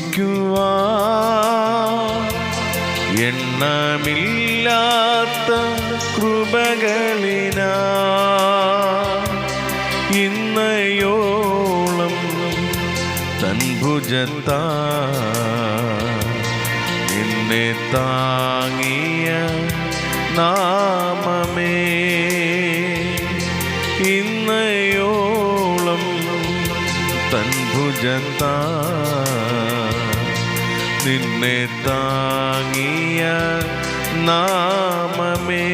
സ്തുതിക്കുവാ എണ്ണമില്ലാത്ത കൃപകളിനാ ഇന്നയോളം തൻഭുജത്ത എന്നെ താങ്ങിയ നാമമേ. ഇന്നയോളം തൻ ഭുജത്താ നിന്നെ താങ്ങിയ നാമമേ.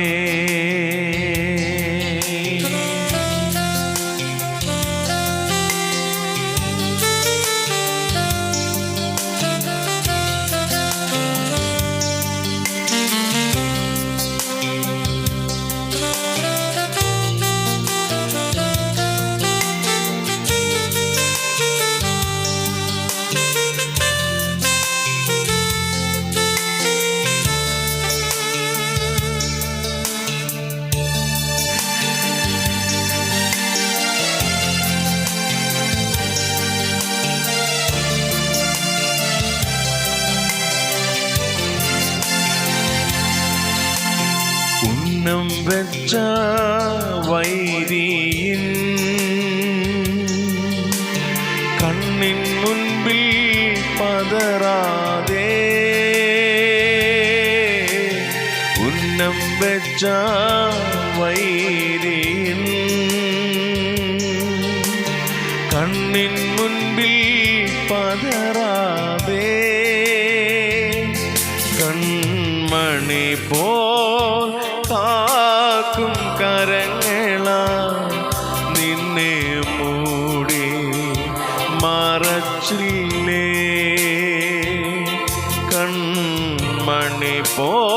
വെച്ച വൈരിയിൻ കണ്ണിൻ മുൻപിൽ പതറാതെ കൺമണി പോൽ കാക്കും കരങ്ങള നിന്നെ മൂടി മറച്ചില്ലേ. കൺമണി പോൽ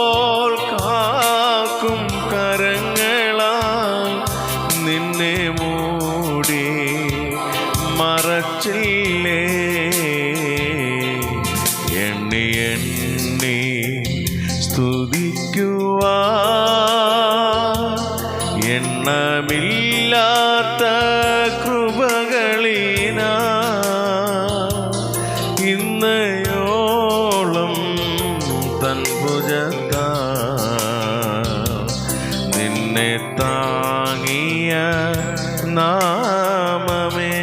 എണ്ണി സ്തുതിക്കുവാ എണ്ണമില്ലാത്ത കൃപകളിന ഇന്നയോളം തൻ നിന്നെ താങ്ങിയ നാമമേ.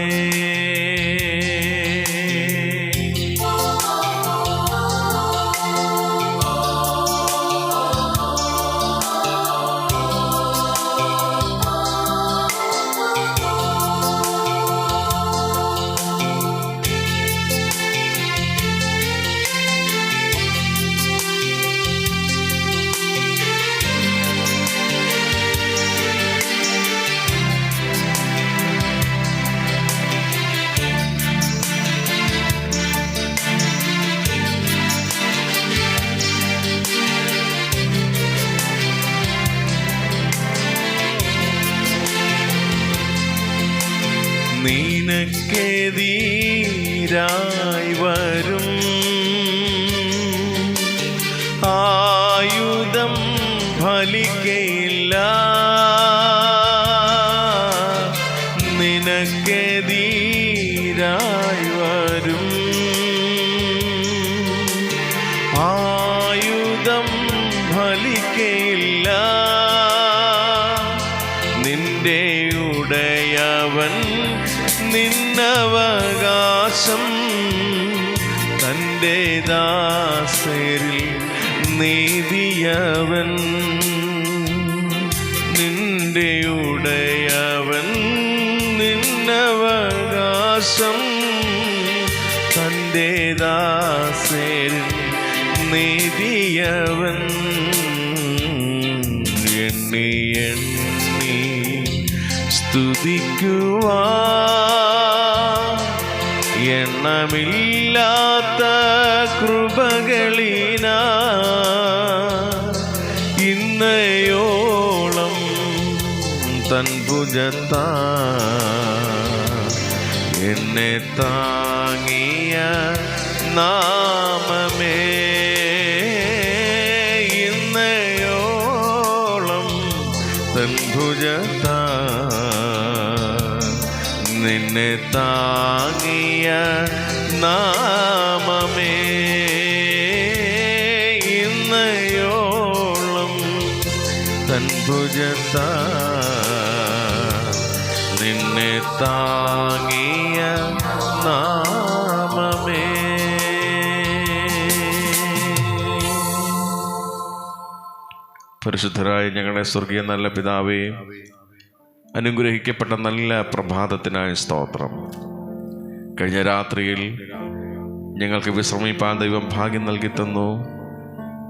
നിനക്കെതിരായി വരും. ആയുധം ഫലിക്കയില്ല നിന്നവകാശം തന്റെ ദാസരിൽ നീതിയവൻ നിന്റെ ഉടയവൻ നിന്നവകാശം തന്റെ ദാസരിൽ നീതിയവൻ എണ്ണി എണ്ണി എണ്ണമില്ലാത്ത കൃപകളിന ഇന്നയോളം തൻ ഭുജത്താ എന്നെ താങ്ങിയ നാമമേ. നിന്നെ താങ്ങിയ നാമമേ. ഇന്നയോളം തൻ ഭുജത്താ നിന്നെ താങ്ങിയ നാമമേ. പരിശുദ്ധരായ ഞങ്ങളുടെ സ്വർഗീയ നല്ല പിതാവേ അനുഗ്രഹിക്കപ്പെട്ട നല്ല പ്രഭാതത്തിനായ സ്തോത്രം. കഴിഞ്ഞ രാത്രിയിൽ ഞങ്ങൾക്ക് വിശ്രമിപ്പാൻ ദൈവം ഭാഗ്യം നൽകി തന്നു.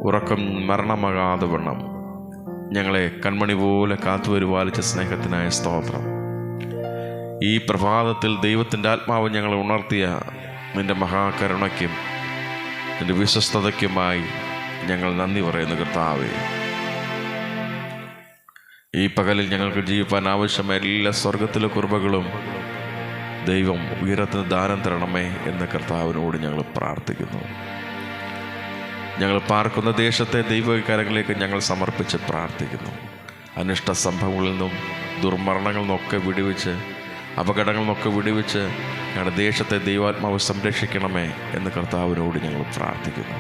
ഉറക്കം മരണമാകാതെ വണ്ണം. ഞങ്ങളെ കൺമണി പോലെ കാത്തുപരിപാലിച്ച സ്നേഹത്തിനായ സ്തോത്രം. ഈ പ്രഭാതത്തിൽ ദൈവത്തിന്റെ ആത്മാവ് ഞങ്ങളെ ഉണർത്തിയ നിന്റെ മഹാകരുണയ്ക്കും നിന്റെ വിശ്വസ്തതയ്ക്കുമായി ഞങ്ങൾ നന്ദി പറയുന്നു കർത്താവേ. ഈ പകലിൽ ഞങ്ങൾക്ക് ജീവിപ്പാൻ ആവശ്യമായ എല്ലാ സ്വർഗത്തിലെ കുർബകളും ദൈവം ഉയരത്തിന് ദാനം തരണമേ എന്ന കർത്താവിനോട് ഞങ്ങൾ പ്രാർത്ഥിക്കുന്നു. ഞങ്ങൾ പാർക്കുന്ന ദേശത്തെ ദൈവകാരങ്ങളിലേക്ക് ഞങ്ങൾ സമർപ്പിച്ച് പ്രാർത്ഥിക്കുന്നു. അനിഷ്ട സംഭവങ്ങളിൽ നിന്നും ദുർമരണങ്ങളിൽ നിന്നൊക്കെ വിടുവിച്ച് അപകടങ്ങളിൽ നിന്നൊക്കെ വിടുവിച്ച് ഞങ്ങളുടെ ദേശത്തെ ദൈവാത്മാവ് സംരക്ഷിക്കണമേ എന്ന് കർത്താവിനോട് ഞങ്ങൾ പ്രാർത്ഥിക്കുന്നു.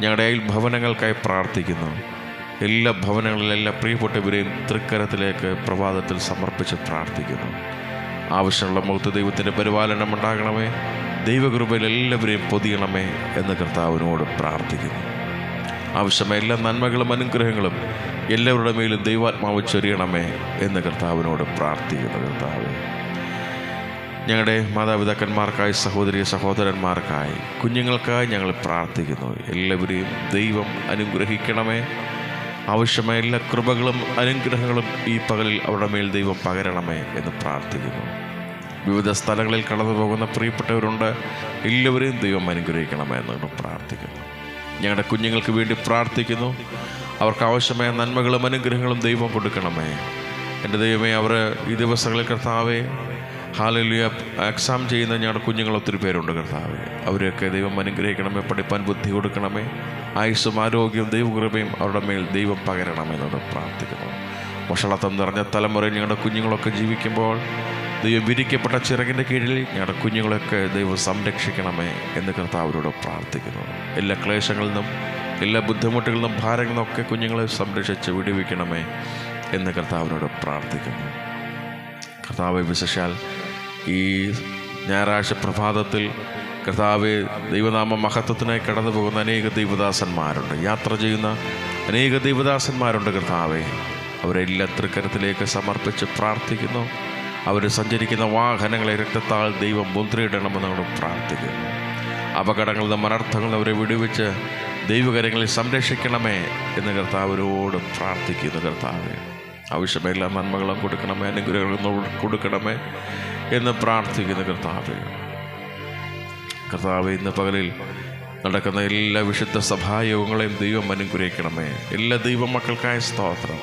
ഞങ്ങളുടെ ഭവനങ്ങൾക്കായി പ്രാർത്ഥിക്കുന്നു. എല്ലാ ഭവനങ്ങളിലും എല്ലാ പ്രിയപ്പെട്ടവരെയും തൃക്കരത്തിലേക്ക് പ്രഭാതത്തിൽ സമർപ്പിച്ച് പ്രാർത്ഥിക്കുന്നു. ആവശ്യമുള്ള മുഖത്ത് ദൈവത്തിന്റെ പരിപാലനം ഉണ്ടാകണമേ. ദൈവകൃപയിൽ എല്ലാവരെയും പൊതിയണമേ എന്ന് കർത്താവിനോട് പ്രാർത്ഥിക്കുന്നു. ആവശ്യമായ എല്ലാ നന്മകളും അനുഗ്രഹങ്ങളും എല്ലാവരുടെ മേലും ദൈവാത്മാവ് ചൊരിയണമേ എന്ന് കർത്താവിനോട് പ്രാർത്ഥിക്കുന്നു കർത്താവ്. ഞങ്ങളുടെ മാതാപിതാക്കന്മാർക്കായി സഹോദരി സഹോദരന്മാർക്കായി കുഞ്ഞുങ്ങൾക്കായി ഞങ്ങൾ പ്രാർത്ഥിക്കുന്നു. എല്ലാവരെയും ദൈവം അനുഗ്രഹിക്കണമേ. ആവശ്യമായ എല്ലാ കൃപകളും അനുഗ്രഹങ്ങളും ഈ പകലിൽ അവരുടെ മേൽ ദൈവം പകരണമേ എന്ന് പ്രാർത്ഥിക്കുന്നു. വിവിധ സ്ഥലങ്ങളിൽ കടന്നു പോകുന്ന പ്രിയപ്പെട്ടവരുണ്ട്. എല്ലാവരെയും ദൈവം അനുഗ്രഹിക്കണമേ എന്ന് പ്രാർത്ഥിക്കുന്നു. ഞങ്ങളുടെ കുഞ്ഞുങ്ങൾക്ക് വേണ്ടി പ്രാർത്ഥിക്കുന്നു. അവർക്ക് ആവശ്യമായ നന്മകളും അനുഗ്രഹങ്ങളും ദൈവം കൊടുക്കണമേ. എന്റെ ദൈവമേ അവർ ഈ ദിവസങ്ങളിൽ കർത്താവെ ഹാലലിയ. എക്സാം ചെയ്യുന്ന ഞങ്ങളുടെ കുഞ്ഞുങ്ങൾ ഒത്തിരി പേരുണ്ട് കർത്താവ്. അവരെയൊക്കെ ദൈവം അനുഗ്രഹിക്കണമേ പഠിപ്പാൻ ബുദ്ധി കൊടുക്കണമേ. ആയുസ്സും ആരോഗ്യവും ദൈവകൃപയും അവരുടെ മേൽ ദൈവം പകരണമെന്നോട് പ്രാർത്ഥിക്കുന്നു. വഷളത്വം നിറഞ്ഞ തലമുറയിൽ ഞങ്ങളുടെ കുഞ്ഞുങ്ങളൊക്കെ ജീവിക്കുമ്പോൾ ദൈവം വിരിക്കപ്പെട്ട ചിറകിന്റെ കീഴിൽ ഞങ്ങളുടെ കുഞ്ഞുങ്ങളെയൊക്കെ ദൈവം സംരക്ഷിക്കണമേ എന്ന് കർത്താവരോട് പ്രാർത്ഥിക്കുന്നു. എല്ലാ ക്ലേശങ്ങളിൽ നിന്നും എല്ലാ ബുദ്ധിമുട്ടുകളിൽ നിന്നും ഭാരങ്ങളിൽ നിന്നൊക്കെ കുഞ്ഞുങ്ങളെ സംരക്ഷിച്ച് വിടുവിക്കണമേ എന്ന് കർത്താവിനോട് പ്രാർത്ഥിക്കുന്നു. കർത്താവ് വിശേഷാൽ ഈ ഞായറാഴ്ച പ്രഭാതത്തിൽ കർത്താവ് ദൈവനാമ മഹത്വത്തിനായി കടന്നു പോകുന്ന അനേക ദൈവദാസന്മാരുണ്ട്. യാത്ര ചെയ്യുന്ന അനേക ദൈവദാസന്മാരുണ്ട് കർത്താവെ. അവരെല്ലാം തൃക്കരത്തിലേക്ക് സമർപ്പിച്ച് പ്രാർത്ഥിക്കുന്നു. അവർ സഞ്ചരിക്കുന്ന വാഹനങ്ങളെ രക്തത്താൽ ദൈവം മുദ്രയിടണമെന്നോട് പ്രാർത്ഥിക്കുന്നു. അപകടങ്ങളിൽ നിന്നും അനർത്ഥങ്ങളിൽ അവരെ വിടുവിച്ച് ദൈവകരങ്ങളിൽ സംരക്ഷിക്കണമേ എന്ന് കർത്താവരോട് പ്രാർത്ഥിക്കുന്നു കർത്താവെ. ആവശ്യമെല്ലാ നന്മകളും കൊടുക്കണമേ അനുഗ്രഹങ്ങളും കൊടുക്കണമേ. എന്ന് പ്രാർത്ഥിക്കുന്ന കർത്താവെ. കർത്താവ് ഇന്ന് പകലിൽ നടക്കുന്ന എല്ലാ വിശുദ്ധ സഭായോഗങ്ങളെയും ദൈവം അനുഗ്രഹിക്കണമേ. എല്ലാ ദൈവ മക്കൾക്കായ സ്തോത്രം.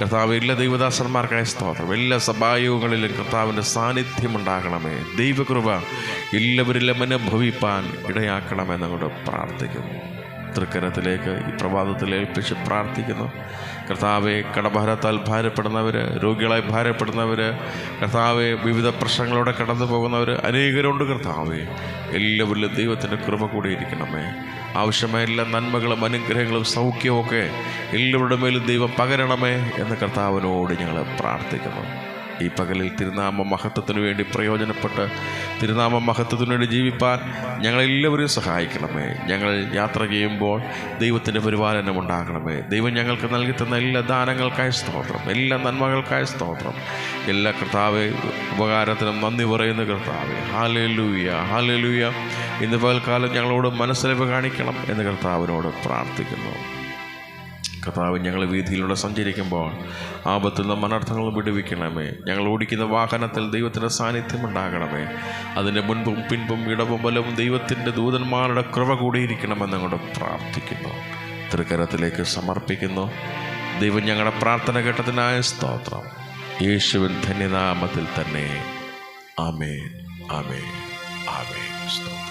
കർത്താവ് എല്ലാ ദൈവദാസന്മാർക്കായ സ്തോത്രം. എല്ലാ സഭായോഗങ്ങളിലും കർത്താവിന്റെ സാന്നിധ്യം ഉണ്ടാകണമേ. ദൈവകൃപ എല്ലാവരിലും അനുഭവിപ്പാൻ ഇടയാക്കണമെന്നുകൊണ്ട് പ്രാർത്ഥിക്കുന്നു. തൃക്കരത്തിലേക്ക് ഈ പ്രഭാതത്തിൽ ഏൽപ്പിച്ച് പ്രാർത്ഥിക്കുന്നു. കർത്താവെ കടഭാരത്താൽ ഭാരപ്പെടുന്നവർ രോഗികളായി ഭാരപ്പെടുന്നവർ കർത്താവെ വിവിധ പ്രശ്നങ്ങളോടെ കടന്നു പോകുന്നവർ അനേകരുണ്ട് കർത്താവെ. എല്ലാവരിലും ദൈവത്തിന്റെ കൃപ കൂടി ഇരിക്കണമേ. ആവശ്യമായ എല്ലാ നന്മകളും അനുഗ്രഹങ്ങളും സൗഖ്യവും ഒക്കെ എല്ലാവരുടെ മേലും ദൈവം പകരണമേ എന്ന് കർത്താവിനോട് ഞങ്ങൾ പ്രാർത്ഥിക്കുന്നു. ഈ പകലിൽ തിരുനാമ മഹത്വത്തിനു വേണ്ടി പ്രയോജനപ്പെട്ട് തിരുനാമ മഹത്വത്തിന് വേണ്ടി ജീവിപ്പാൻ ഞങ്ങളെല്ലാവരും സഹായിക്കണമേ. ഞങ്ങൾ യാത്ര ചെയ്യുമ്പോൾ ദൈവത്തിന്റെ പരിപാലനം ഉണ്ടാകണമേ. ദൈവം ഞങ്ങൾക്ക് നൽകി തന്ന എല്ലാ ദാനങ്ങൾക്കായ സ്തോത്രം എല്ലാ നന്മകൾക്കായ സ്തോത്രം. എല്ലാ കർത്താവെ ഉപകാരത്തിനും നന്ദി പറയുന്ന കർത്താവെ. ഹാലലൂയ ഹാലലൂയ ഇന്ന് പകൽക്കാലം ഞങ്ങളോട് മനസ്സിലവ് കാണിക്കണം എന്ന് കർത്താവിനോട് പ്രാർത്ഥിക്കുന്നു. കർത്താവ് ഞങ്ങൾ വീതിയിലൂടെ സഞ്ചരിക്കുമ്പോൾ ആപത്തിൽ നിന്നും വിടുവിക്കണമേ. ഞങ്ങൾ ഓടിക്കുന്ന വാഹനത്തിൽ ദൈവത്തിന്റെ സാന്നിധ്യം ഉണ്ടാകണമേ. അതിന്റെ മുൻപും പിൻപും ഇടവും ബലവും ദൈവത്തിന്റെ ദൂതന്മാരുടെ കൃപ കൂടിയിരിക്കണമെന്ന് അങ്ങോട്ട് പ്രാർത്ഥിക്കുന്നു. തൃക്കരത്തിലേക്ക് സമർപ്പിക്കുന്നു. ദൈവം ഞങ്ങളുടെ പ്രാർത്ഥന ഘട്ടത്തിനായ സ്തോത്രം. യേശുവിൻ ധന്യനാമത്തിൽ തന്നെ. ആമേൻ. ആമേൻ. ആമേൻ. സ്തോത്രം.